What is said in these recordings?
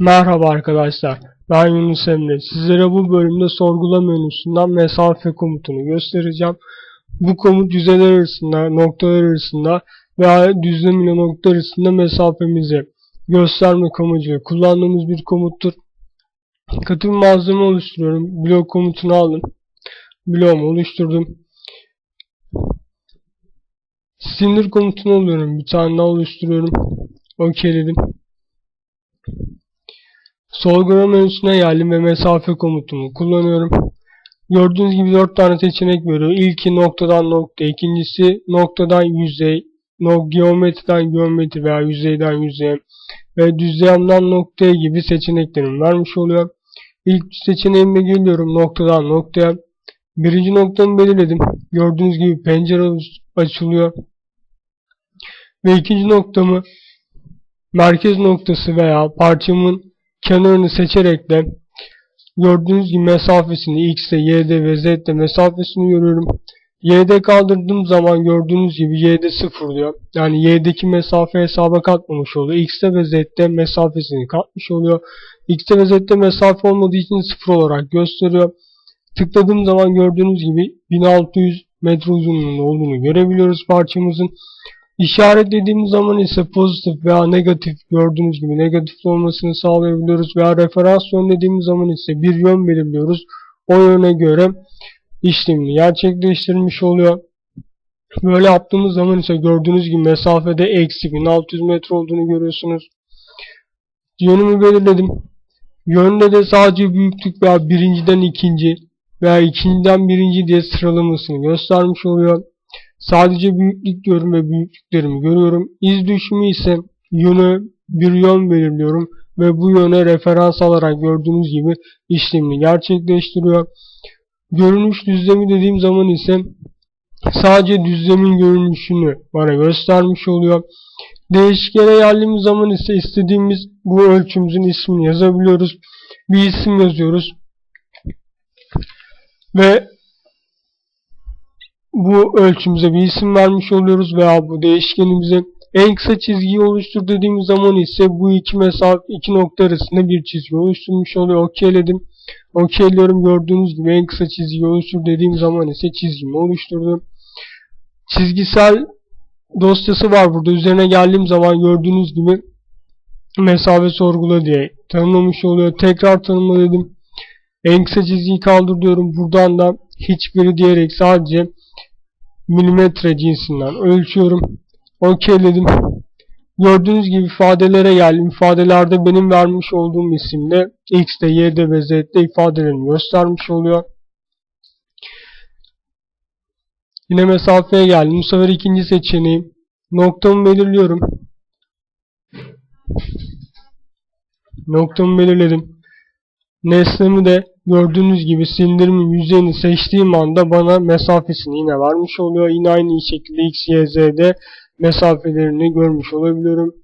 Merhaba arkadaşlar, ben Yunus Emre. Sizlere bu bölümde sorgula menüsünden mesafe komutunu göstereceğim. Bu komut yüzeyler arasında, noktalar arasında veya düzlem ile nokta arasında mesafemizi göstermek amacıyla kullandığımız bir komuttur. Katı bir malzeme oluşturuyorum. Blok komutunu aldım. Bloğumu oluşturdum. Sindir komutunu alıyorum. Bir tane daha oluşturuyorum. OK'ledim. Sorgulama menüsüne geldim ve mesafe komutumu kullanıyorum. Gördüğünüz gibi 4 tane seçenek veriyor. İlki noktadan nokta, ikincisi noktadan yüzey, no geometriden geometri veya yüzeyden yüzeye ve düzlemden noktaya gibi seçeneklerim vermiş oluyor. İlk seçeneğime geliyorum noktadan noktaya. Birinci noktamı belirledim. Gördüğünüz gibi pencere açılıyor. Ve ikinci noktamı merkez noktası veya parçamın kenarını seçerek de gördüğünüz gibi mesafesini x'de, y'de ve z'de mesafesini görüyorum. y'de kaldırdığım zaman gördüğünüz gibi y'de sıfırlıyor. Yani y'deki mesafe hesaba katmamış oluyor. x'de ve z'de mesafesini katmış oluyor. x'de ve z'de mesafe olmadığı için sıfır olarak gösteriyor. Tıkladığım zaman gördüğünüz gibi 1600 metre uzunluğunda olduğunu görebiliyoruz parçamızın. İşaretlediğimiz zaman ise pozitif veya negatif gördüğünüz gibi negatif olmasını sağlayabiliyoruz veya referans yön dediğimiz zaman ise bir yön belirliyoruz. O yöne göre işlemini gerçekleştirmiş oluyor. Böyle yaptığımız zaman ise gördüğünüz gibi mesafede eksi 1600 metre olduğunu görüyorsunuz. Yönümü belirledim. Yönde de sadece büyüklük veya birinciden ikinci veya ikinciden birinci diye sıralamasını göstermiş oluyor. Sadece büyüklük diyorum ve büyüklüklerimi görüyorum. İz düşümü ise yönü bir yön belirliyorum ve bu yöne referans alarak gördüğünüz gibi işlemini gerçekleştiriyor. Görünüş düzlemi dediğim zaman ise sadece düzlemin görünüşünü bana göstermiş oluyor. Değişkene geldiğimiz zaman ise istediğimiz bu ölçümüzün ismini yazabiliyoruz. Bir isim yazıyoruz. Ve bu ölçümüze bir isim vermiş oluyoruz veya bu değişkenimize en kısa çizgiyi oluştur dediğimiz zaman ise bu iki mesafe iki nokta arasında bir çizgi oluşturmuş oluyor. Okeyledim. Okeyliyorum gördüğünüz gibi en kısa çizgiyi oluştur dediğim zaman ise çizgimi oluşturdum. Çizgisel dosyası var burada. Üzerine geldiğim zaman gördüğünüz gibi mesafe sorgula diye tanımlamış oluyor. Tekrar tanımla dedim. En kısa çizgiyi kaldır diyorum. Buradan da hiçbiri diyerek sadece milimetre cinsinden ölçüyorum. Okeyledim. Gördüğünüz gibi ifadelere geldim. İfadelerde benim vermiş olduğum isimle x'de, y'de ve z'de ifadelerini göstermiş oluyor. Yine mesafeye geldim. Bu sefer ikinci seçeneğim. Noktamı belirliyorum. Noktamı belirledim. Nesnemi de gördüğünüz gibi sindirimin yüzeyini seçtiğim anda bana mesafesini yine vermiş oluyor. Yine aynı şekilde x, y, z'de mesafelerini görmüş olabiliyorum.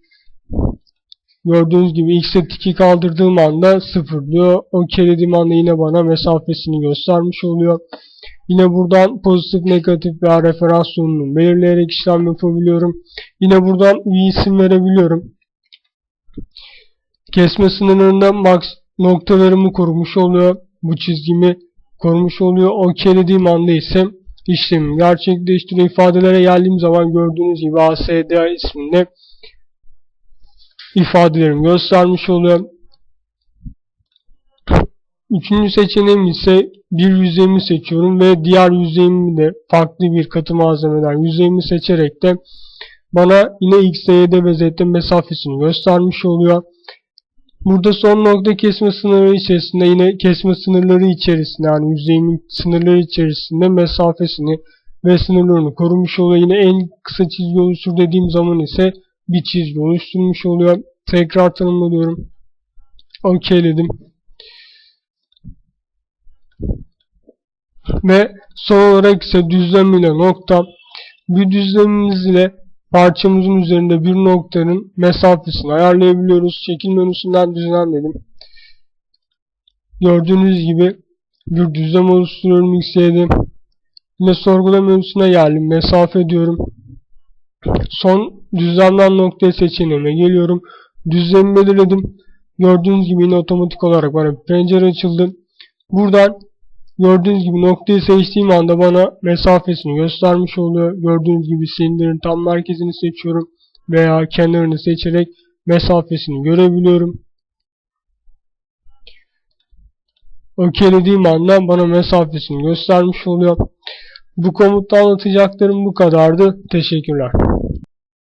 Gördüğünüz gibi x'e tiki kaldırdığım anda 0 diyor. OK dediğim anda yine bana mesafesini göstermiş oluyor. Yine buradan pozitif, negatif veya referans yönünü belirleyerek işlem yapabiliyorum. Yine buradan bir isim verebiliyorum. Kesme sınırında max noktalarımı korumuş oluyor. Bu çizgimi korumuş oluyor. OK dediğim anda ise işlemi gerçekleştiriyor. İfadelere geldiğim zaman gördüğünüz gibi ASD isminde ifadelerimi göstermiş oluyor. Üçüncü seçeneğim ise bir yüzeyimi seçiyorum ve diğer yüzeyimi de farklı bir katı malzemeden yüzeyimi seçerek de bana yine X, Y'de ve Z'de mesafesini göstermiş oluyor. Burada son nokta kesme sınırı içerisinde yine kesme sınırları içerisinde yani yüzeyimin sınırları içerisinde mesafesini ve sınırlarını korumuş oluyor. Yine en kısa çizgi oluştur dediğim zaman ise bir çizgi oluşturmuş oluyor. Tekrar tanımlıyorum. Okeyledim. Ve son olarak ise düzlem ile nokta. Bir düzlemimiz ile parçamızın üzerinde bir noktanın mesafesini ayarlayabiliyoruz. Şekil menüsünden düzenledim. Gördüğünüz gibi bir düzlem oluşturuyorum X'de. Yine sorgula menüsüne geldim. Mesafe diyorum. Son düzlemden noktaya seçeneğime geliyorum. Düzlemi belirledim. Gördüğünüz gibi yine otomatik olarak bana pencere açıldı. Buradan gördüğünüz gibi noktayı seçtiğim anda bana mesafesini göstermiş oluyor. Gördüğünüz gibi silindirin tam merkezini seçiyorum veya kenarını seçerek mesafesini görebiliyorum. Okeylediğim anda bana mesafesini göstermiş oluyor. Bu komutta anlatacaklarım bu kadardı. Teşekkürler.